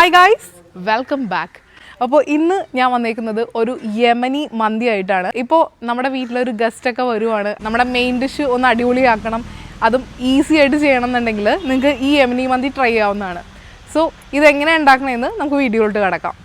Hi guys welcome back അപ്പോൾ ഇന്ന് ഞാൻ വന്നേക്കുന്നത് ഒരു യമനി മന്തി ആയിട്ടാണ് ഇപ്പോൾ നമ്മുടെ വീട്ടിലൊരു ഗസ്റ്റൊക്കെ വരുവാണ്. നമ്മുടെ മെയിൻ ഡിഷ് ഒന്ന് അടിപൊളിയാക്കണം. അതും ഈസി ആയിട്ട് ചെയ്യണം എന്നുണ്ടെങ്കിൽ നിങ്ങൾക്ക് ഈ യമനി മന്തി ട്രൈ ചെയ്യാവുന്നതാണ്. സോ ഇതെങ്ങനെ ഉണ്ടാക്കണമെന്ന് നമുക്ക് വീഡിയോയിലോട്ട് കിടക്കാം.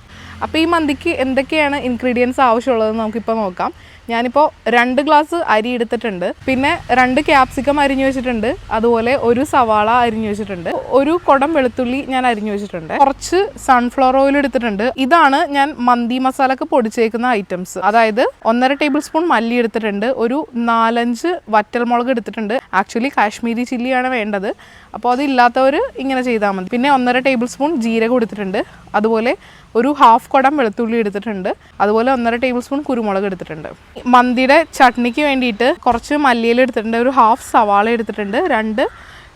അപ്പോൾ ഈ മന്തിക്ക് എന്തൊക്കെയാണ് ഇൻഗ്രീഡിയൻസ് ആവശ്യമുള്ളതെന്ന് നമുക്കിപ്പോൾ നോക്കാം. ഞാനിപ്പോൾ രണ്ട് ഗ്ലാസ് അരി എടുത്തിട്ടുണ്ട്. പിന്നെ രണ്ട് ക്യാപ്സിക്കം അരിഞ്ഞു വെച്ചിട്ടുണ്ട്. അതുപോലെ ഒരു സവാള അരിഞ്ഞു വെച്ചിട്ടുണ്ട്. ഒരു കുടം വെളുത്തുള്ളി ഞാൻ അരിഞ്ഞു വെച്ചിട്ടുണ്ട്. കുറച്ച് സൺഫ്ലവർ ഓയിൽ എടുത്തിട്ടുണ്ട്. ഇതാണ് ഞാൻ മന്തി മസാലക്ക് പൊടിച്ചേക്കുന്ന ഐറ്റംസ് അതായത് ഒന്നര ടേബിൾ സ്പൂൺ മല്ലി എടുത്തിട്ടുണ്ട്. ഒരു നാലഞ്ച് വറ്റൽമുളക് എടുത്തിട്ടുണ്ട്. ആക്ച്വലി കാശ്മീരി ചില്ലിയാണ് വേണ്ടത്. അപ്പോൾ അതില്ലാത്തവർ ഇങ്ങനെ ചെയ്താൽ മതി. പിന്നെ ഒന്നര ടേബിൾ സ്പൂൺ ജീരകം എടുത്തിട്ടുണ്ട്. അതുപോലെ ഒരു ഹാഫ് കുടം വെളുത്തുള്ളി എടുത്തിട്ടുണ്ട്. അതുപോലെ ഒന്നര ടേബിൾ സ്പൂൺ കുരുമുളക് എടുത്തിട്ടുണ്ട്. മന്തിയുടെ ചട്നിക്ക് വേണ്ടിയിട്ട് കുറച്ച് മല്ലിയില എടുത്തിട്ടുണ്ട്. ഒരു ഹാഫ് സവാള എടുത്തിട്ടുണ്ട്. രണ്ട്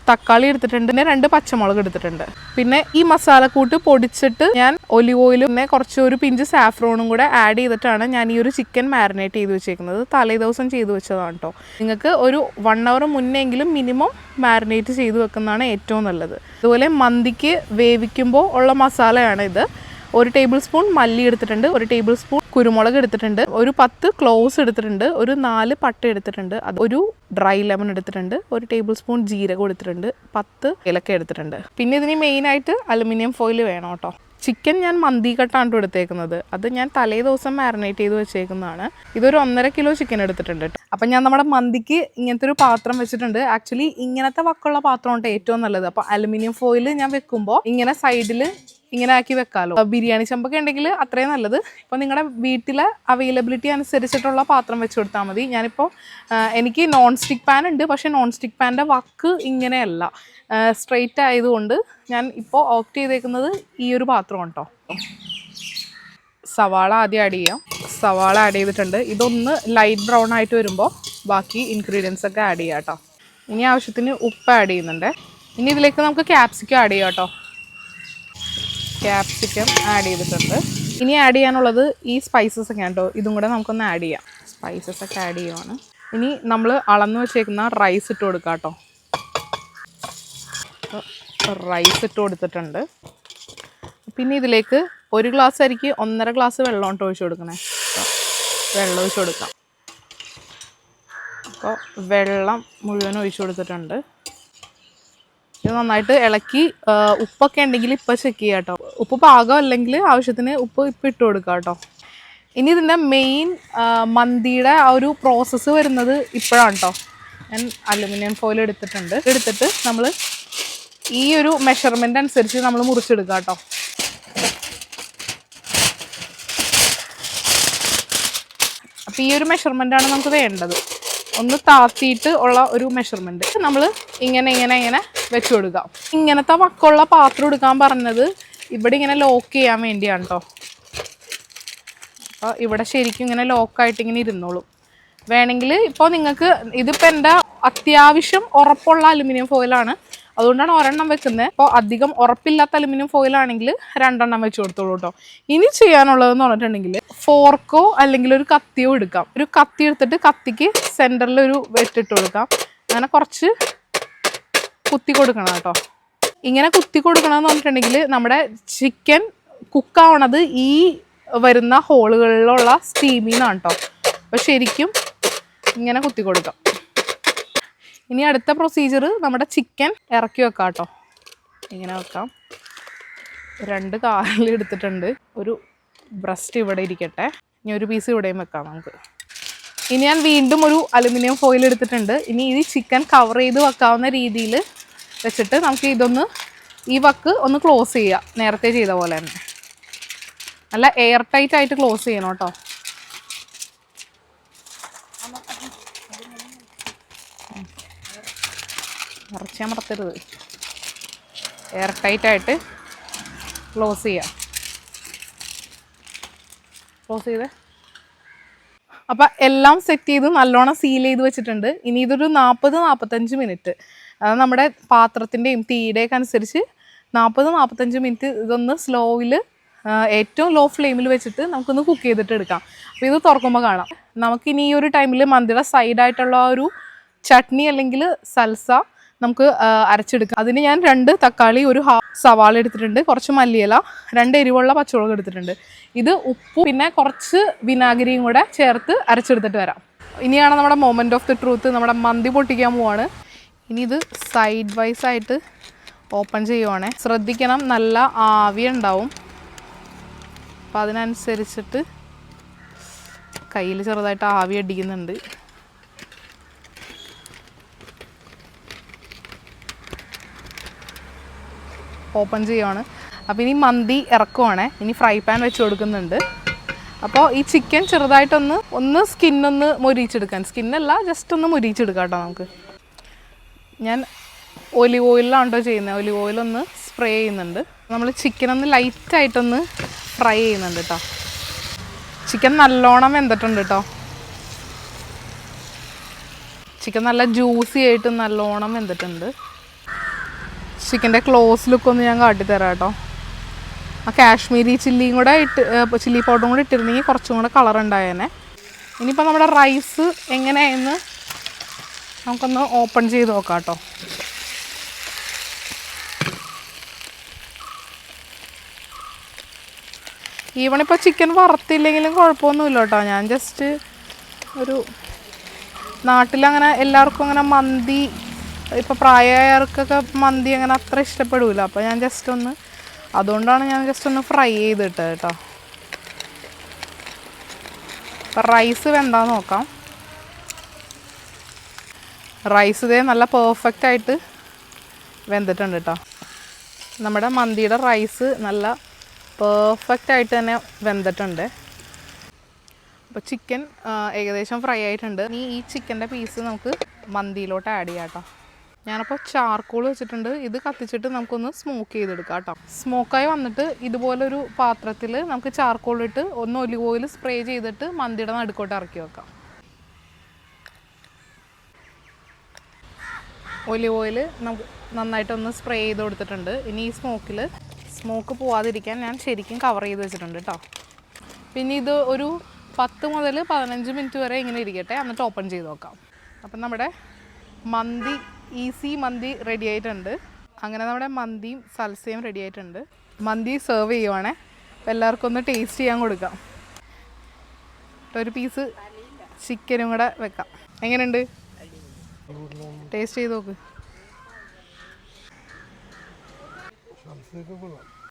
തക്കാളി എടുത്തിട്ടുണ്ട് പിന്നെ രണ്ട് പച്ചമുളക് എടുത്തിട്ടുണ്ട്. പിന്നെ ഈ മസാലക്കൂട്ട് പൊടിച്ചിട്ട് ഞാൻ ഒലിവ് ഓയിലും പിന്നെ കുറച്ച് ഒരു പിഞ്ച് സാഫ്രോണും കൂടെ ആഡ് ചെയ്തിട്ടാണ് ഞാൻ ഈ ഒരു ചിക്കൻ മാരിനേറ്റ് ചെയ്ത് വെച്ചേക്കുന്നത്. തലേദിവസം ചെയ്ത് വെച്ചതാണ് കേട്ടോ നിങ്ങൾക്ക് ഒരു വൺ അവർ മുന്നെങ്കിലും മിനിമം മാരിനേറ്റ് ചെയ്ത് വെക്കുന്നതാണ് ഏറ്റവും നല്ലത്. അതുപോലെ മന്തിക്ക് വേവിക്കുമ്പോൾ ഉള്ള മസാലയാണ് ഇത് ഒരു ടേബിൾ സ്പൂൺ മല്ലി എടുത്തിട്ടുണ്ട് ഒരു ടേബിൾ സ്പൂൺ കുരുമുളക് എടുത്തിട്ടുണ്ട് ഒരു പത്ത് ക്ലോസ് എടുത്തിട്ടുണ്ട് ഒരു നാല് പട്ട എടുത്തിട്ടുണ്ട് അത് ഒരു ഡ്രൈ ലെമൺ എടുത്തിട്ടുണ്ട് ഒരു ടേബിൾ സ്പൂൺ ജീരകം എടുത്തിട്ടുണ്ട് പത്ത് ഇലക്ക എടുത്തിട്ടുണ്ട്. പിന്നെ ഇതിന് മെയിനായിട്ട് അലുമിനിയം ഫോയിൽ വേണം കേട്ടോ. ചിക്കൻ ഞാൻ മന്തി കട്ടാണ് ട്ടോ എടുത്തേക്കുന്നത്. അത് ഞാൻ തലേ ദിവസം മാരിനേറ്റ് ചെയ്ത് വെച്ചേക്കുന്നതാണ്. ഇതൊരു ഒന്നര കിലോ ചിക്കൻ എടുത്തിട്ടുണ്ട് അപ്പം ഞാൻ നമ്മുടെ മന്തിക്ക് ഇങ്ങനത്തെ ഒരു പാത്രം വെച്ചിട്ടുണ്ട്. ആക്ച്വലി ഇങ്ങനത്തെ വക്കുള്ള പാത്രമാണ് ഏറ്റവും നല്ലത്. അപ്പോൾ അലുമിനിയം ഫോയിൽ ഞാൻ വെക്കുമ്പോൾ ഇങ്ങനെ സൈഡിൽ ഇങ്ങനെ ആക്കി വെക്കാലോ. ബിരിയാണി ചെമ്പൊക്കെ ഉണ്ടെങ്കിൽ അത്രയും നല്ലത്. ഇപ്പോൾ നിങ്ങളുടെ വീട്ടിലെ അവൈലബിലിറ്റി അനുസരിച്ചിട്ടുള്ള പാത്രം വെച്ച് കൊടുത്താൽ മതി. ഞാനിപ്പോൾ എനിക്ക് നോൺ സ്റ്റിക്ക് പാൻ ഉണ്ട്. പക്ഷേ നോൺ സ്റ്റിക്ക് പാന്റെ വക്ക് ഇങ്ങനെയല്ല. സ്ട്രെയിറ്റ് ആയതുകൊണ്ട് ഞാൻ ഇപ്പോൾ ഓപ്റ്റ് ചെയ്തേക്കുന്നത് ഈ ഒരു പാത്രം കേട്ടോ സവാള ആദ്യം ആഡ് ചെയ്യാം. സവാള ആഡ് ചെയ്തിട്ടുണ്ട്. ഇതൊന്ന് ലൈറ്റ് ബ്രൗൺ ആയിട്ട് വരുമ്പോൾ ബാക്കി ഇൻഗ്രീഡിയൻസ് ഒക്കെ ആഡ് ചെയ്യാം കേട്ടോ ഇനി ആവശ്യത്തിന് ഉപ്പ് ആഡ് ചെയ്യുന്നുണ്ട്. ഇനി ഇതിലേക്ക് നമുക്ക് ക്യാപ്സിക്കം ആഡ് ചെയ്യാം കേട്ടോ ക്യാപ്സിക്കം ആഡ് ചെയ്തിട്ടുണ്ട്. ഇനി ആഡ് ചെയ്യാനുള്ളത് ഈ സ്പൈസസ് ഒക്കെ കേട്ടോ ഇതും കൂടെ നമുക്കൊന്ന് ആഡ് ചെയ്യാം. സ്പൈസസ് ഒക്കെ ആഡ് ചെയ്യുവാണ്. ഇനി നമ്മൾ അളന്ന് വെച്ചേക്കുന്ന റൈസ് ഇട്ട് കൊടുക്കാം കേട്ടോ റൈസ് ഇട്ട് കൊടുത്തിട്ടുണ്ട്. പിന്നെ ഇതിലേക്ക് ഒരു ഗ്ലാസ് അരിക്ക് ഒന്നര ഗ്ലാസ് വെള്ളം ഇട്ട് ഒഴിച്ച് കൊടുക്കണേ. വെള്ളം ഒഴിച്ചു കൊടുക്കാം. അപ്പോൾ വെള്ളം മുഴുവൻ ഒഴിച്ചു കൊടുത്തിട്ടുണ്ട്. ഇത് നന്നായിട്ട് ഇളക്കി ഉപ്പൊക്കെ ഉണ്ടെങ്കിൽ ഇപ്പം ചെക്ക് ചെയ്യാം കേട്ടോ. ഉപ്പ് പാകം അല്ലെങ്കിൽ ആവശ്യത്തിന് ഉപ്പ് ഇപ്പം ഇട്ട് കൊടുക്കാം കേട്ടോ. ഇനി ഇതിന്റെ മെയിൻ മന്തിയുടെ ആ ഒരു പ്രോസസ്സ് വരുന്നത് ഇപ്പോഴാണ് കേട്ടോ. ഞാൻ അലുമിനിയം ഫോയിൽ എടുത്തിട്ടുണ്ട്. എടുത്തിട്ട് നമ്മൾ ഈ ഒരു മെഷർമെന്റ് അനുസരിച്ച് നമ്മൾ മുറിച്ചെടുക്കുക കേട്ടോ. അപ്പോൾ ഈ ഒരു മെഷർമെന്റ് ആണ് നമുക്ക് വേണ്ടത്. ഒന്ന് താത്തിയിട്ട് ഉള്ള ഒരു മെഷർമെന്റ് നമ്മൾ ഇങ്ങനെ ഇങ്ങനെ ഇങ്ങനെ വെച്ച് കൊടുക്കാം. ഇങ്ങനത്തെ വക്കുള്ള പാത്രം എടുക്കാൻ പറഞ്ഞത് ഇവിടെ ഇങ്ങനെ ലോക്ക് ചെയ്യാൻ വേണ്ടിയാണ് കേട്ടോ അപ്പോൾ ഇവിടെ ശരിക്കും ഇങ്ങനെ ലോക്കായിട്ട് ഇങ്ങനെ ഇരുന്നോളും. വേണമെങ്കിൽ ഇപ്പോൾ നിങ്ങൾക്ക് ഇതിപ്പോൾ എന്റെ അത്യാവശ്യം ഉറപ്പുള്ള അലുമിനിയം ഫോയിലാണ് അതുകൊണ്ടാണ് ഒരെണ്ണം വെക്കുന്നത് അപ്പോൾ അധികം ഉറപ്പില്ലാത്ത അലുമിനിയം ഫോയിലാണെങ്കിൽ രണ്ടെണ്ണം വെച്ച് കൊടുത്തോളൂ കേട്ടോ ഇനി ചെയ്യാനുള്ളതെന്ന് പറഞ്ഞിട്ടുണ്ടെങ്കിൽ ഫോർക്കോ അല്ലെങ്കിൽ ഒരു കത്തിയോ എടുക്കാം. ഒരു കത്തി എടുത്തിട്ട് കത്തിക്ക് സെന്ററിൽ ഒരു വെട്ടിട്ട് കൊടുക്കാം. അങ്ങനെ കുറച്ച് കുത്തി കൊടുക്കണം കേട്ടോ ഇങ്ങനെ കുത്തി കൊടുക്കണമെന്ന് പറഞ്ഞിട്ടുണ്ടെങ്കിൽ നമ്മുടെ ചിക്കൻ കുക്കാവണത് ഈ വരുന്ന ഹോളുകളിലുള്ള സ്റ്റീമിൽ നിന്നാണ് കേട്ടോ അപ്പോൾ ശരിക്കും ഇങ്ങനെ കുത്തി കൊടുക്കാം. ഇനി അടുത്ത പ്രൊസീജിയർ നമ്മുടെ ചിക്കൻ ഇറക്കി വെക്കാം കേട്ടോ ഇങ്ങനെ വെക്കാം. രണ്ട് കാലിൽ എടുത്തിട്ടുണ്ട്. ഒരു ബ്രസ്റ്റ് ഇവിടെ ഇരിക്കട്ടെ. ഇനി ഒരു പീസ് ഇവിടെയും വെക്കാം നമുക്ക്. ഇനി ഞാൻ വീണ്ടും ഒരു അലുമിനിയം ഫോയിൽ എടുത്തിട്ടുണ്ട്. ഇനി ഈ ചിക്കൻ കവർ ചെയ്ത് വെക്കാവുന്ന രീതിയിൽ വെച്ചിട്ട് നമുക്ക് ഇതൊന്ന് ഈ വക്ക് ഒന്ന് ക്ലോസ് ചെയ്യാം. നേരത്തെ ചെയ്ത പോലെ തന്നെ. നല്ല എയർ ടൈറ്റ് ആയിട്ട് ക്ലോസ് ചെയ്യണം കേട്ടോ. നിറച്ചമർത്തരുത് എയർ ടൈറ്റായിട്ട് ക്ലോസ് ചെയ്യാം. ക്ലോസ് ചെയ്ത്. അപ്പം എല്ലാം സെറ്റ് ചെയ്ത് നല്ലോണം സീൽ ചെയ്ത് വെച്ചിട്ടുണ്ട്. ഇനി ഇതൊരു നാൽപ്പത് നാൽപ്പത്തഞ്ച് മിനിറ്റ് അത് നമ്മുടെ പാത്രത്തിന്റെയും തീയുടെയൊക്കെ അനുസരിച്ച് നാൽപ്പത് നാൽപ്പത്തഞ്ച് മിനിറ്റ് ഇതൊന്ന് സ്ലോയിൽ ഏറ്റവും ലോ ഫ്ലെയിമിൽ വെച്ചിട്ട് നമുക്കൊന്ന് കുക്ക് ചെയ്തിട്ട് എടുക്കാം. അപ്പോൾ ഇത് തുറക്കുമ്പോൾ കാണാം. നമുക്കിനി ഈ ഒരു ടൈമിൽ മന്തിയുടെ സൈഡായിട്ടുള്ള ഒരു ചട്നി അല്ലെങ്കിൽ സൽസ നമുക്ക് അരച്ചെടുക്കാം. അതിന് ഞാൻ രണ്ട് തക്കാളി ഒരു ഹാ സവാള എടുത്തിട്ടുണ്ട് കുറച്ച് മല്ലിയില രണ്ട് എരിവുള്ള പച്ചമുളക് എടുത്തിട്ടുണ്ട്. ഇത് ഉപ്പ് പിന്നെ കുറച്ച് വിനാഗിരിയും കൂടെ ചേർത്ത് അരച്ചെടുത്തിട്ട് വരാം. ഇനിയാണ് നമ്മുടെ മൊമെന്റ് ഓഫ് ദി ട്രൂത്ത് നമ്മുടെ മന്തി പൊട്ടിക്കാൻ പോവാണ്. ഇനി ഇത് സൈഡ് വൈസ് ആയിട്ട് ഓപ്പൺ ചെയ്യുവാണേ. ശ്രദ്ധിക്കണം നല്ല ആവി ഉണ്ടാവും. അപ്പം അതിനനുസരിച്ചിട്ട് കയ്യിൽ ചെറുതായിട്ട് ആവി അടിക്കുന്നുണ്ട്. ഓപ്പൺ ചെയ്യുവാണ്. അപ്പോൾ ഇനി മന്തി ഇറക്കുവാണ്. ഇനി ഫ്രൈ പാൻ വെച്ച് കൊടുക്കുന്നുണ്ട്. അപ്പോൾ ഈ ചിക്കൻ ചെറുതായിട്ടൊന്ന് ഒന്ന് സ്കിന്നൊന്ന് മൊരിച്ചെടുക്കാൻ സ്കിന്നല്ല ജസ്റ്റ് ഒന്ന് മൊരിച്ചെടുക്കാം കേട്ടോ നമുക്ക്. ഞാൻ ഒലിവ് ഓയിലാണ് കേട്ടോ ചെയ്യുന്നത് ഒലിവ് ഓയിലൊന്ന് സ്പ്രേ ചെയ്യുന്നുണ്ട്. നമ്മൾ ചിക്കൻ ഒന്ന് ലൈറ്റായിട്ടൊന്ന് ഫ്രൈ ചെയ്യുന്നുണ്ട് കേട്ടോ ചിക്കൻ നല്ലോണം വെന്തിട്ടുണ്ട് കേട്ടോ ചിക്കൻ നല്ല ജ്യൂസി ആയിട്ട് നല്ലോണം വെന്തിട്ടുണ്ട്. ചിക്കന്റെ ക്ലോസ് ലുക്ക് ഒന്ന് ഞാൻ കാട്ടിത്തരാം കേട്ടോ. ആ കാശ്മീരി ചില്ലിയും കൂടെ ഇട്ട് ചില്ലി പൗഡറും കൂടെ ഇട്ടിരുന്നെങ്കിൽ കുറച്ചും കൂടെ കളർ ഉണ്ടായേനെ. ഇനിയിപ്പോൾ നമ്മുടെ റൈസ് എങ്ങനെയെന്ന് നമുക്കൊന്ന് ഓപ്പൺ ചെയ്ത് നോക്കാം കേട്ടോ. ഈവൺ ഇപ്പോൾ ചിക്കൻ വറുത്തില്ലെങ്കിലും കുഴപ്പമൊന്നുമില്ല കേട്ടോ. ഞാൻ ജസ്റ്റ് ഒരു നാട്ടിലങ്ങനെ എല്ലാവർക്കും അങ്ങനെ മന്തി ഇപ്പോൾ പ്രായമായവർക്കൊക്കെ മന്തി അങ്ങനെ അത്ര ഇഷ്ടപ്പെടില്ല അപ്പോൾ ഞാൻ ജസ്റ്റ് ഒന്ന് അതുകൊണ്ടാണ് ഞാൻ ജസ്റ്റ് ഒന്ന് ഫ്രൈ ചെയ്തിട്ട് കേട്ടോ അപ്പം റൈസ് വെന്താ നോക്കാം. റൈസ് ഇതേ നല്ല പെർഫെക്റ്റ് ആയിട്ട് വെന്തിട്ടുണ്ട് കേട്ടോ നമ്മുടെ മന്തിയുടെ റൈസ് നല്ല പെർഫെക്റ്റ് ആയിട്ട് തന്നെ വെന്തിട്ടുണ്ട്. അപ്പോൾ ചിക്കൻ ഏകദേശം ഫ്രൈ ആയിട്ടുണ്ട്. ഇനി ഈ ചിക്കന്റെ പീസ് നമുക്ക് മന്തിയിലോട്ട് ആഡ് ചെയ്യാം കേട്ടോ ഞാനപ്പോൾ ചാർക്കോൾ വെച്ചിട്ടുണ്ട്. ഇത് കത്തിച്ചിട്ട് നമുക്കൊന്ന് സ്മോക്ക് ചെയ്തെടുക്കാം കേട്ടോ സ്മോക്കായി വന്നിട്ട് ഇതുപോലൊരു പാത്രത്തിൽ നമുക്ക് ചാർക്കോൾ ഇട്ട് ഒന്ന് ഒലിവ് ഓയിൽ സ്പ്രേ ചെയ്തിട്ട് മന്തിയുടെ നടുക്കോട്ട് ഇറക്കി വെക്കാം. ഒലിവ് ഓയിൽ നമുക്ക് നന്നായിട്ടൊന്ന് സ്പ്രേ ചെയ്ത് കൊടുത്തിട്ടുണ്ട്. ഇനി ഈ സ്മോക്കിൽ സ്മോക്ക് പോവാതിരിക്കാൻ ഞാൻ ശരിക്കും കവർ ചെയ്ത് വെച്ചിട്ടുണ്ട് കേട്ടോ പിന്നെ ഇത് ഒരു പത്ത് മുതൽ പതിനഞ്ച് മിനിറ്റ് വരെ ഇങ്ങനെ ഇരിക്കട്ടെ. എന്നിട്ട് ഓപ്പൺ ചെയ്ത് നോക്കാം. അപ്പം നമ്മുടെ മന്തി ഈസി മന്തി റെഡി ആയിട്ടുണ്ട്. അങ്ങനെ നമ്മുടെ മന്തിയും സൽസയും റെഡി ആയിട്ടുണ്ട്. മന്തി സെർവ് ചെയ്യുവാണേ. അപ്പോൾ എല്ലാവർക്കും ഒന്ന് ടേസ്റ്റ് ചെയ്യാൻ കൊടുക്കാം. ഒരു പീസ് ചിക്കനും കൂടെ വെക്കാം. എങ്ങനെയുണ്ട്? ടേസ്റ്റ് ചെയ്ത് നോക്ക്.